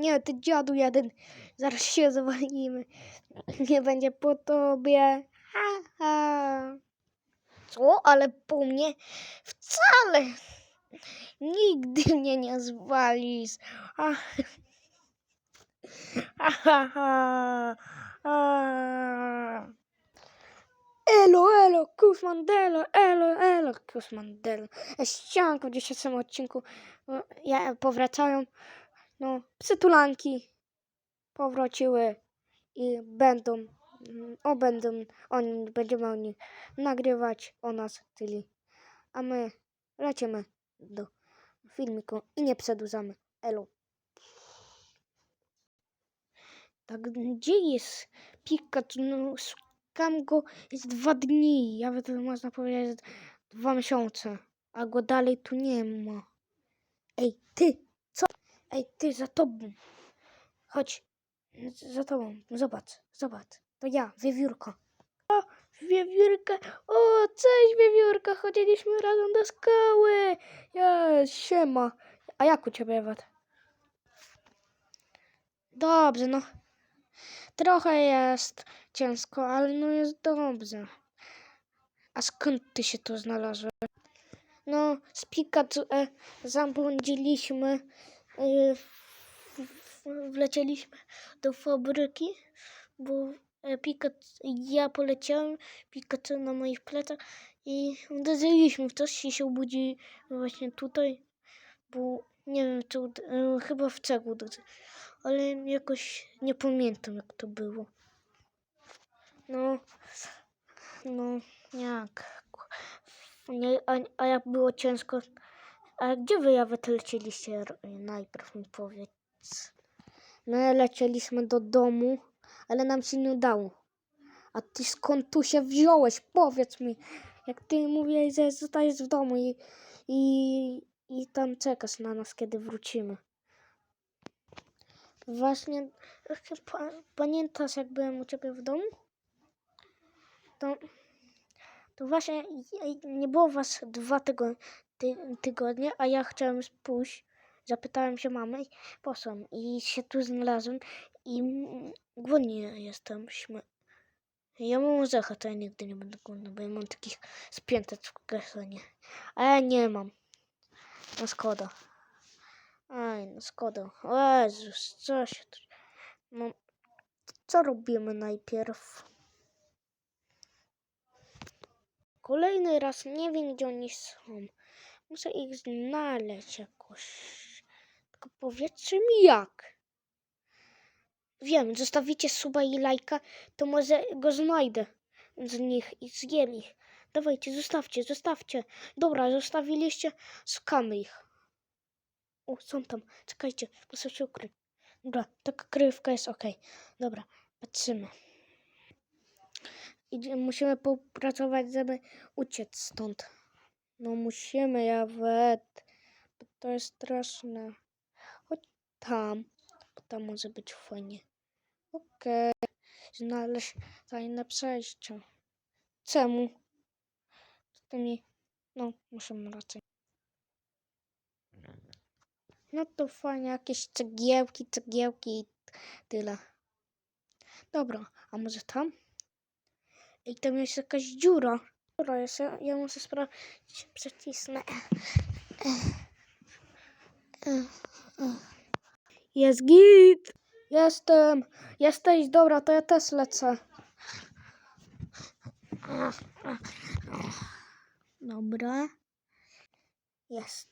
Nie, ty dziadu jeden. Zaraz się zawalimy. Nie będzie po tobie. Ha, ha. Co? Ale po mnie wcale. Nigdy mnie nie zwalisz. Ha, ha, ha, ha. Elo, elo, kus elo, elo, kus. Ścianko w dzisiejszym odcinku ja, powracają, no, przytulanki powróciły i będą, mm, o będą, oni, będziemy oni nagrywać o nas, czyli, a my lecimy do filmiku i nie przedłużamy. Elo. Tak, gdzie jest Pikachu? No, szukam go jest dwa dni, nawet można powiedzieć dwa miesiące, a go dalej tu nie ma. Ej, ty? Ej, ty, za tobą. Chodź, za tobą, zobacz, zobacz. To ja, wiewiórko. O, wiewiórka, o, cześć wiewiórka, chodziliśmy razem do szkoły. Ja, siema. A jak u ciebie, Ewat? Dobrze, no. Trochę jest ciężko, ale no jest dobrze. A skąd ty się tu znalazłeś? No, z Pikachu e, zabłądziliśmy. W, wlecieliśmy do fabryki, bo e, Pikachu, ja poleciałem, Pikachu na moich plecach i uderzyliśmy w coś i się obudzi właśnie tutaj, bo nie wiem, czy, e, chyba w cegłu uderzył ale jakoś nie pamiętam jak to było. No, no, jak? A, a jak było ciężko? A gdzie wy nawet lecieliście najpierw mi powiedz. My lecieliśmy do domu, ale nam się nie udało. A ty skąd tu się wziąłeś? Powiedz mi. Jak ty mówiłeś, że zostajesz w domu i, i, i tam czekasz na nas, kiedy wrócimy. Właśnie, pa, pamiętasz jak byłem u ciebie w domu? To, to właśnie nie było was dwa tygo, ty, tygodnie, a ja chciałem pójść. Zapytałem się mamy i poszłam. I się tu znalazłem i głodny jestem. Ja mam orzecha, to ja nigdy nie będę głodny, bo ja mam takich 500 w kieszeni. A ja nie mam. No szkoda. Aj, no szkoda. O Jezus, co się tu... No, co robimy najpierw? Kolejny raz nie wiem, gdzie oni są. Muszę ich znaleźć jakoś. Tylko powiedzcie mi jak. Wiem, zostawicie suba i lajka, to może go znajdę z nich i zjem ich. Dawajcie, zostawcie, zostawcie. Dobra, zostawiliście, szukamy ich. O, są tam. Czekajcie, muszę się ukryć. Dobra, taka kryjówka jest ok. Dobra, patrzymy. Idzie, musimy popracować, żeby uciec stąd. No musimy, Jawet. Bo to jest straszne. Chodź tam, bo tam może być fajnie. Okej. Znaleźć tajne przejście. Czemu? Z tymi... No, musimy raczej. No to fajnie, jakieś cegiełki, cegiełki i tyle. Dobra, a może tam? I tam jest jakaś dziura. Dobra, jest, ja, ja muszę sprawdzić, przycisnę. Jest git! Jestem! Jesteś, dobra, to ja też lecę. Dobra. Jest.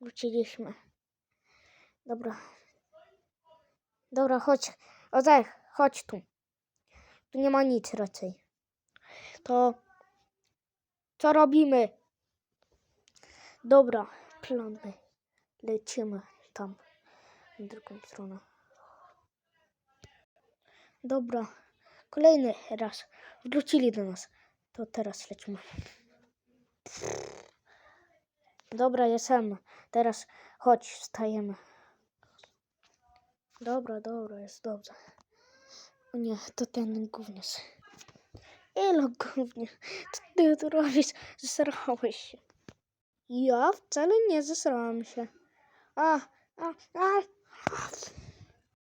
Wróciliśmy. Dobra. Dobra, chodź. Odzech, chodź tu. Tu nie ma nic raczej. To co robimy? Dobra, plan. Lecimy tam, na drugą stronę. Dobra, kolejny raz. Wrócili do nas. To teraz lecimy. Dobra, jestem. Teraz chodź, wstajemy. Dobra, dobra, jest dobrze. O nie, to ten gówniarz. Elo gówniarz, co ty tu robisz? Zesrałeś się. Ja wcale nie zesrałam się. A, a, a,